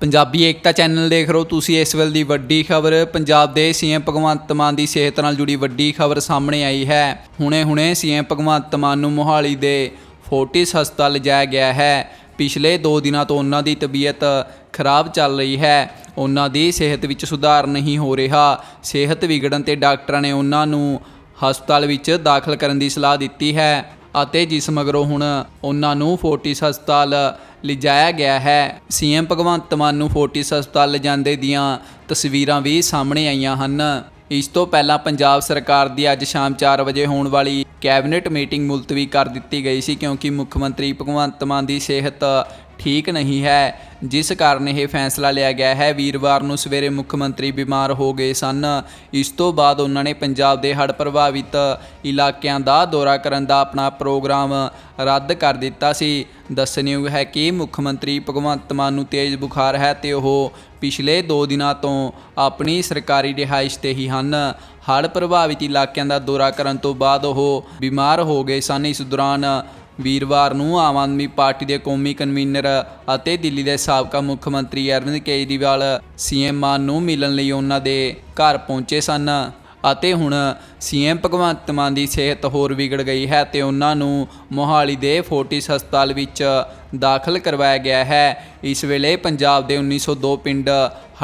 ਪੰਜਾਬੀ ਏਕਤਾ channel ਦੇਖ ਰਹੇ ਹੋ ਤੁਸੀਂ ਇਸ ਵੇਲੇ ਦੀ ਵੱਡੀ ਖਬਰ। ਪੰਜਾਬ ਦੇ ਸੀਐਮ ਭਗਵੰਤ ਮਾਨ ਦੀ ਸਿਹਤ ਨਾਲ ਜੁੜੀ ਵੱਡੀ ਖਬਰ ਸਾਹਮਣੇ ਆਈ ਹੈ। ਹੁਣੇ-ਹੁਣੇ ਸੀਐਮ ਭਗਵੰਤ ਮਾਨ ਨੂੰ ਮੋਹਾਲੀ ਦੇ ਫੋਰਟਿਸ ਹਸਪਤਾਲ ਲਿਜਾਇਆ ਗਿਆ ਹੈ। ਪਿਛਲੇ 2 ਦਿਨਾਂ ਤੋਂ ਉਹਨਾਂ ਦੀ ਤਬੀਅਤ ਖਰਾਬ ਚੱਲ ਰਹੀ ਹੈ। ਉਹਨਾਂ ਦੀ ਸਿਹਤ ਵਿੱਚ ਸੁਧਾਰ ਨਹੀਂ ਹੋ ਰਿਹਾ। ਸਿਹਤ ਵਿਗੜਨ ਤੇ ਡਾਕਟਰਾਂ ਨੇ ਉਹਨਾਂ ਨੂੰ ਹਸਪਤਾਲ ਵਿੱਚ ਦਾਖਲ ਕਰਨ ਦੀ ਸਲਾਹ ਦਿੱਤੀ ਹੈ ਅਤੇ ਜਿਸ ਮਗਰੋਂ ਹੁਣ ਉਹਨਾਂ ਨੂੰ ਫੋਰਟਿਸ ਹਸਪਤਾਲ ਲਿਜਾਇਆ ਗਿਆ ਹੈ। ਸੀਐਮ ਭਗਵੰਤ ਮਾਨ ਨੂੰ ਫੋਰਟਿਸ ਹਸਪਤਾਲ ਲਿਜਾਂਦੇ ਦੀਆਂ ਤਸਵੀਰਾਂ ਵੀ ਸਾਹਮਣੇ ਆਈਆਂ ਹਨ। ਇਸ ਤੋਂ ਪਹਿਲਾਂ ਪੰਜਾਬ ਸਰਕਾਰ ਦੀ ਅੱਜ ਸ਼ਾਮ 4 ਵਜੇ ਹੋਣ ਵਾਲੀ ਕੈਬਨਿਟ ਮੀਟਿੰਗ ਮੁਲਤਵੀ ਕਰ ਦਿੱਤੀ ਗਈ ਸੀ ਕਿਉਂਕਿ ਮੁੱਖ ਮੰਤਰੀ ਭਗਵੰਤ ਮਾਨ ਦੀ ਸਿਹਤ ਠੀਕ ਨਹੀਂ ਹੈ। ਜਿਸ ਕਾਰਨ ਇਹ ਫੈਸਲਾ ਲਿਆ ਗਿਆ ਹੈ, ਵੀਰਵਾਰ ਨੂੰ ਸਵੇਰੇ ਮੁੱਖ ਮੰਤਰੀ ਬਿਮਾਰ ਹੋ ਗਏ ਸਨ। ਇਸ ਤੋਂ ਬਾਅਦ ਉਹਨਾਂ ਨੇ ਪੰਜਾਬ ਦੇ ਹੜ੍ਹ ਪ੍ਰਭਾਵਿਤ ਇਲਾਕਿਆਂ ਦਾ ਦੌਰਾ ਕਰਨ ਦਾ ਆਪਣਾ ਪ੍ਰੋਗਰਾਮ ਰੱਦ ਕਰ ਦਿੱਤਾ ਸੀ। ਦੱਸਣਯੋਗ ਹੈ ਕਿ ਮੁੱਖ ਮੰਤਰੀ ਭਗਵੰਤ ਮਾਨ ਨੂੰ ਤੇਜ਼ ਬੁਖਾਰ ਹੈ ਤੇ ਉਹ ਪਿਛਲੇ 2 ਦਿਨਾਂ ਤੋਂ ਆਪਣੀ ਸਰਕਾਰੀ ਰਿਹਾਇਸ਼ ਤੇ ਹੀ ਹਨ। ਹੜ੍ਹ ਪ੍ਰਭਾਵਿਤ ਇਲਾਕਿਆਂ ਦਾ ਦੌਰਾ ਕਰਨ ਤੋਂ ਬਾਅਦ ਉਹ ਬਿਮਾਰ ਹੋ ਗਏ ਸਨ। ਇਸ ਦੌਰਾਨ ਵੀਰਵਾਰ ਨੂੰ ਆਮ ਆਦਮੀ ਪਾਰਟੀ ਦੇ ਕੌਮੀ ਕਨਵੀਨਰ ਅਤੇ ਦਿੱਲੀ ਦੇ ਸਾਬਕਾ ਮੁੱਖ ਮੰਤਰੀ ਅਰਵਿੰਦ ਕੇਜਰੀਵਾਲ ਸੀਐਮ ਮਾਨ ਨੂੰ ਮਿਲਣ ਲਈ ਉਹਨਾਂ ਦੇ ਘਰ ਪਹੁੰਚੇ ਸਨ ਅਤੇ ਹੁਣ ਸੀਐਮ ਭਗਵੰਤ ਮਾਨ ਦੀ ਸਿਹਤ ਹੋਰ ਵਿਗੜ ਗਈ ਹੈ ਤੇ ਉਹਨਾਂ ਨੂੰ ਮੋਹਾਲੀ ਦੇ ਫੋਰਟਿਸ ਹਸਪਤਾਲ ਵਿੱਚ ਦਾਖਲ ਕਰਵਾਇਆ ਗਿਆ ਹੈ। ਇਸ ਵੇਲੇ ਪੰਜਾਬ ਦੇ 1902 ਪਿੰਡ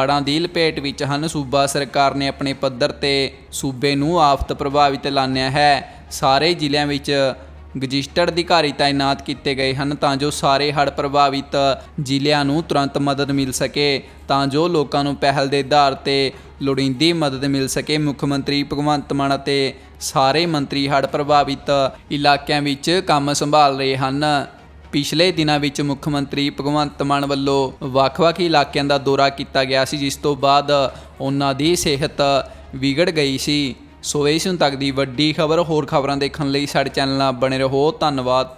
ਹੜ੍ਹਾਂ ਦੀ ਲਪੇਟ ਵਿੱਚ ਹਨ। ਸੂਬਾ ਸਰਕਾਰ ਨੇ ਆਪਣੇ ਪੱਧਰ ਤੇ ਸੂਬੇ ਨੂੰ ਆਫਤ ਪ੍ਰਭਾਵਿਤ ਐਲਾਨਿਆ ਹੈ। ਸਾਰੇ ਜ਼ਿਲ੍ਹਿਆਂ ਵਿੱਚ ਰਜਿਸਟਰਡ ਅਧਿਕਾਰੀ ਤਾਇਨਾਤ ਕੀਤੇ ਗਏ ਹਨ ਤਾਂ ਜੋ ਸਾਰੇ ਹੜ੍ਹ ਪ੍ਰਭਾਵਿਤ ਜ਼ਿਲ੍ਹਿਆਂ ਨੂੰ ਤੁਰੰਤ ਮਦਦ ਮਿਲ ਸਕੇ, ਤਾਂ ਜੋ ਲੋਕਾਂ ਨੂੰ ਪਹਿਲ ਦੇ ਆਧਾਰ ਤੇ ਲੋੜੀਂਦੀ ਮਦਦ ਮਿਲ ਸਕੇ। ਮੁੱਖ ਮੰਤਰੀ ਭਗਵੰਤ ਮਾਨ ਅਤੇ ਸਾਰੇ ਮੰਤਰੀ ਹੜ੍ਹ ਪ੍ਰਭਾਵਿਤ ਇਲਾਕਿਆਂ ਵਿੱਚ ਕੰਮ ਸੰਭਾਲ ਰਹੇ ਹਨ। ਪਿਛਲੇ ਦਿਨਾਂ ਵਿੱਚ ਮੁੱਖ ਮੰਤਰੀ ਭਗਵੰਤ ਮਾਨ ਵੱਲੋਂ ਵੱਖ-ਵੱਖ ਇਲਾਕਿਆਂ ਦਾ ਦੌਰਾ ਕੀਤਾ ਗਿਆ ਸੀ, ਜਿਸ ਤੋਂ ਬਾਅਦ ਉਹਨਾਂ ਦੀ ਸਿਹਤ ਵਿਗੜ ਗਈ ਸੀ। ਸੋ ਇਸ ਹੁਣ ਤੱਕ ਦੀ ਵੱਡੀ ਖਬਰ। ਹੋਰ ਖਬਰਾਂ ਦੇਖਣ ਲਈ ਸਾਡੇ ਚੈਨਲ ਨਾਲ ਬਣੇ ਰਹੋ। ਧੰਨਵਾਦ।